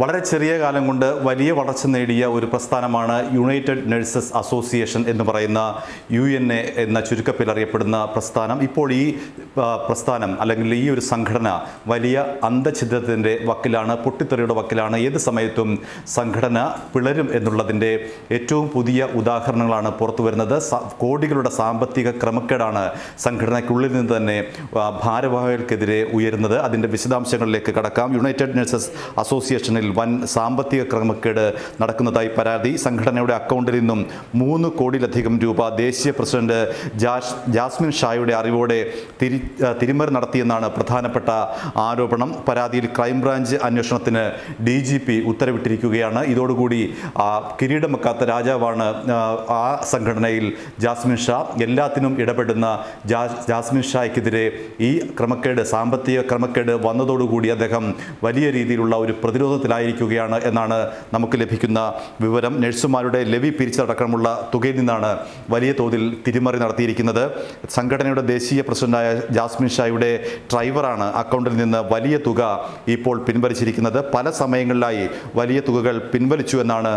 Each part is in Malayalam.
വളരെ ചെറിയ കാലം കൊണ്ട് വലിയ വളർച്ച നേടിയ ഒരു പ്രസ്ഥാനമാണ് യുണൈറ്റഡ് നഴ്സസ് അസോസിയേഷൻ എന്ന് പറയുന്ന യു എൻ എ എന്ന ചുരുക്കത്തിൽ അറിയപ്പെടുന്ന പ്രസ്ഥാനം. ഇപ്പോൾ ഈ പ്രസ്ഥാനം അല്ലെങ്കിൽ ഈ ഒരു സംഘടന വലിയ അന്ധഛിദ്രത്തിന്റെ വക്കിലാണ് പൊട്ടിത്തെറിയുടെ വക്കിലാണ്. ഏത് സമയത്തും സംഘടന പിളരും എന്നുള്ളതിന്റെ ഏറ്റവും പുതിയ ഉദാഹരണങ്ങളാണ് പുറത്തു വരുന്നത്. കോടികളുടെ സാമ്പത്തിക ക്രമക്കേടാണ് സംഘടനയ്ക്കുള്ളിൽ നിന്ന് തന്നെ ഭാരവാഹികൾക്കെതിരെ ഉയരുന്നത്. അതിന്റെ വിശദാംശങ്ങളിലേക്ക് കടക്കാം. യുണൈറ്റഡ് നഴ്സസ് അസോസിയേഷനിൽ വൻ സാമ്പത്തിക ക്രമക്കേട് നടക്കുന്നതായി പരാതി. സംഘടനയുടെ അക്കൗണ്ടിൽ നിന്നും മൂന്ന് കോടിയിലധികം രൂപ ദേശീയ പ്രസിഡന്റ് ജാസ് ജാസ്മിൻ ഷായുടെ അറിവോടെ തിരി തിരിമറി നടത്തിയെന്നാണ് പ്രധാനപ്പെട്ട ആരോപണം. പരാതിയിൽ ക്രൈംബ്രാഞ്ച് അന്വേഷണത്തിന് ഡി ജി പി ഉത്തരവിട്ടിരിക്കുകയാണ്. ഇതോടുകൂടി കിരീടമക്കാത്ത കിരീടം രാജാവാണ് ആ, സംഘടനയിൽ ജാസ്മിൻ ഷാ. എല്ലാത്തിനും ഇടപെടുന്ന ജാസ്മിൻ ഷായ്ക്കെതിരെ ഈ ക്രമക്കേട് സാമ്പത്തിക ക്രമക്കേട് വന്നതോടുകൂടി അദ്ദേഹം വലിയ രീതിയിലുള്ള ഒരു പ്രതിരോധത്തിലായിരിക്കുകയാണ് എന്നാണ് നമുക്ക് ലഭിക്കുന്ന വിവരം. നഴ്സുമാരുടെ ലെവി പിരിച്ചടക്കമുള്ള തുകയിൽ നിന്നാണ് വലിയ തോതിൽ തിരിമറി നടത്തിയിരിക്കുന്നത്. സംഘടനയുടെ ദേശീയ പ്രസിഡന്റായ ജാസ്മിൻ ഷായുടെ ഡ്രൈവറാണ് അക്കൗണ്ടിൽ നിന്ന് വലിയ തുക ഇപ്പോൾ പിൻവലിച്ചിരിക്കുന്നത്. പല സമയങ്ങളിലായി വലിയ തുകകൾ പിൻവലിച്ചു എന്നാണ്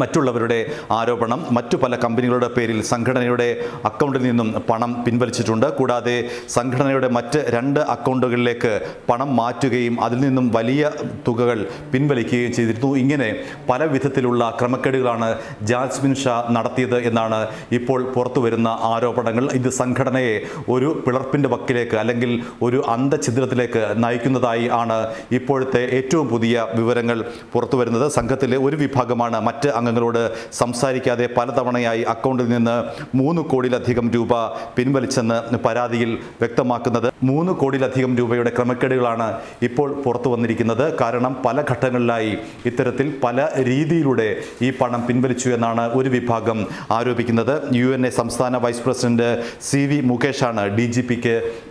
മറ്റുള്ളവരുടെ ആരോപണം മറ്റു പല കമ്പനികളുടെ പേരിൽ സംഘടനയുടെ അക്കൗണ്ടിൽ നിന്നും പണം പിൻവലിച്ചിട്ടുണ്ട്. കൂടാതെ സംഘടനയുടെ മറ്റ് രണ്ട് അക്കൗണ്ടുകളിലേക്ക് പണം മാറ്റുകയും അതിൽ നിന്നും വലിയ തുകകൾ പിൻവലിക്കുകയും ചെയ്തിരുന്നു. ഇങ്ങനെ പല വിധത്തിലുള്ള ക്രമക്കേടുകളാണ് ജാസ്മിൻ ഷാ നടത്തിയത് എന്നാണ് ഇപ്പോൾ പുറത്തു വരുന്ന ആരോപണങ്ങൾ. ഇത് സംഘടനയെ ഒരു പിളർപ്പിന്റെ വക്കിലേക്ക് അല്ലെങ്കിൽ ഒരു അന്ധഛിദ്രത്തിലേക്ക് നയിക്കുന്നതായി ആണ് ഇപ്പോഴത്തെ ഏറ്റവും പുതിയ വിവരങ്ങൾ പുറത്തു വരുന്നത്. സംഘത്തിലെ ഒരു വിഭാഗമാണ് മറ്റ് അംഗങ്ങളോട് സംസാരിക്കാതെ പലതവണയായി അക്കൗണ്ടിൽ നിന്ന് മൂന്ന് കോടിയിലധികം രൂപ പിൻവലിച്ചെന്ന് പരാതിയിൽ വ്യക്തമാക്കുന്നത് മൂന്ന് കോടിയിലധികം രൂപയുടെ ക്രമക്കേടുകളാണ് ഇപ്പോൾ പുറത്തു വന്നിരിക്കുന്നത്. കാരണം പല ഘട്ടങ്ങളിലായി ഇത്തരത്തിൽ പല രീതിയിലൂടെ ഈ പണം പിൻവലിച്ചു എന്നാണ് ഒരു വിഭാഗം ആരോപിക്കുന്നത്. യു സംസ്ഥാന വൈസ് പ്രസിഡന്റ് സി വി മുകേഷാണ് ഡി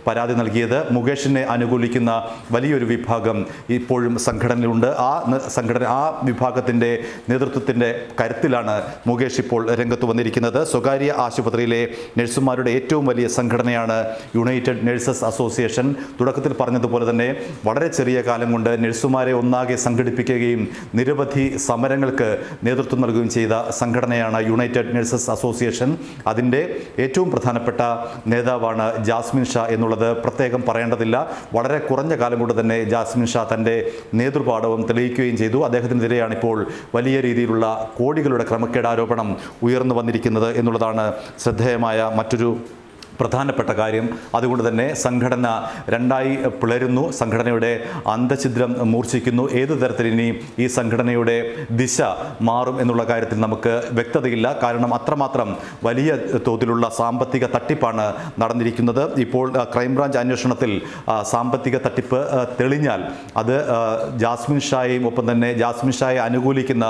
പരാതി നൽകിയത്. മുകേഷിനെ അനുകൂലിക്കുന്ന വലിയൊരു വിഭാഗം ഇപ്പോഴും സംഘടനയിലുണ്ട്. ആ സംഘടന ആ വിഭാഗത്തിന്റെ നേതൃത്വത്തിന്റെ കരുത്തിലാണ് മുകേഷ് ഇപ്പോൾ രംഗത്ത് വന്നിരിക്കുന്നത്. സ്വകാര്യ ആശുപത്രിയിലെ നഴ്സുമാരുടെ ഏറ്റവും വലിയ സംഘടനയാണ് യുണൈറ്റഡ് നഴ്സസ് അസോസിയേഷൻ. തുടക്കത്തിൽ പറഞ്ഞതുപോലെ തന്നെ വളരെ ചെറിയ കാലം കൊണ്ട് നഴ്സുമാരെ ഒന്നാകെ സംഘടിപ്പിക്കുകയും നിരവധി സമരങ്ങൾക്ക് നേതൃത്വം നൽകുകയും ചെയ്ത സംഘടനയാണ് യുണൈറ്റഡ് നഴ്സസ് അസോസിയേഷൻ. അതിന്റെ ഏറ്റവും പ്രധാനപ്പെട്ട നേതാവാണ് ജാസ്മിൻ ഷാ എന്നുള്ളത് പ്രത്യേകം പറയേണ്ടതില്ല. വളരെ കുറഞ്ഞ കാലം കൊണ്ട് തന്നെ ജാസ്മിൻ ഷാ തന്റെ നേതൃപാഠവും തെളിയിക്കുകയും ചെയ്തു. അദ്ദേഹത്തിനെതിരെയാണ് ഇപ്പോൾ വലിയ രീതിയിലുള്ള കോടികളുടെ ക്രമക്കേട് ആരോപണം ഉയർന്നു വന്നിരിക്കുന്നത് എന്നുള്ളതാണ് ശ്രദ്ധേയമായ മറ്റൊരു പ്രധാനപ്പെട്ട കാര്യം. അതുകൊണ്ട് തന്നെ സംഘടന രണ്ടായി പിളരുന്നു. സംഘടനയുടെ അന്തഛിദ്രം മൂർച്ഛിക്കുന്നു. ഏത് തരത്തിൽ ഇനി ഈ സംഘടനയുടെ ദിശ മാറും എന്നുള്ള കാര്യത്തിൽ നമുക്ക് വ്യക്തതയില്ല. കാരണം അത്രമാത്രം വലിയ തോതിലുള്ള സാമ്പത്തിക തട്ടിപ്പാണ് നടന്നിരിക്കുന്നത്. ഇപ്പോൾ ക്രൈംബ്രാഞ്ച് അന്വേഷണത്തിൽ സാമ്പത്തിക തട്ടിപ്പ് തെളിഞ്ഞാൽ അത് ജാസ്മിൻ ഷായെയും ഒപ്പം തന്നെ ജാസ്മിൻ ഷായെ അനുകൂലിക്കുന്ന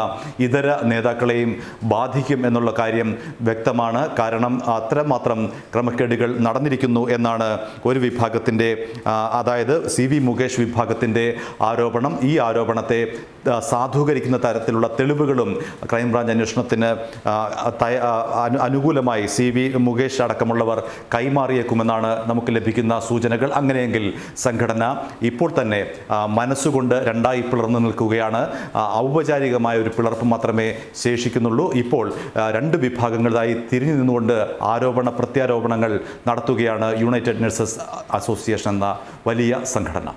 ഇതര നേതാക്കളെയും ബാധിക്കും എന്നുള്ള കാര്യം വ്യക്തമാണ്. കാരണം അത്രമാത്രം ക്രമക്കേടുകൾ നടന്നിരിക്കുന്നു എന്നാണ് ഒരു വിഭാഗത്തിന്റെ അതായത് സി വി മുകേഷ് വിഭാഗത്തിന്റെ ആരോപണം. ഈ ആരോപണത്തെ സാധൂകരിക്കുന്ന തരത്തിലുള്ള തെളിവുകളും ക്രൈംബ്രാഞ്ച് അന്വേഷണത്തിന് അനുകൂലമായി സി വി മുകേഷ് അടക്കമുള്ളവർ കൈമാറിയേക്കുമെന്നാണ് നമുക്ക് ലഭിക്കുന്ന സൂചനകൾ. അങ്ങനെയെങ്കിൽ സംഘടന ഇപ്പോൾ തന്നെ മനസ്സുകൊണ്ട് രണ്ടായി പിളർന്നു നിൽക്കുകയാണ്. ഔപചാരികമായ ഒരു പിളർപ്പ് മാത്രമേ ശേഷിക്കുന്നുള്ളൂ. ഇപ്പോൾ രണ്ട് വിഭാഗങ്ങളായി തിരിഞ്ഞു നിന്നുകൊണ്ട് ആരോപണ പ്രത്യാരോപണങ്ങൾ നടത്തുകയാണ് യുണൈറ്റഡ് നഴ്സസ് അസോസിയേഷൻ എന്ന വലിയ സംഘടന.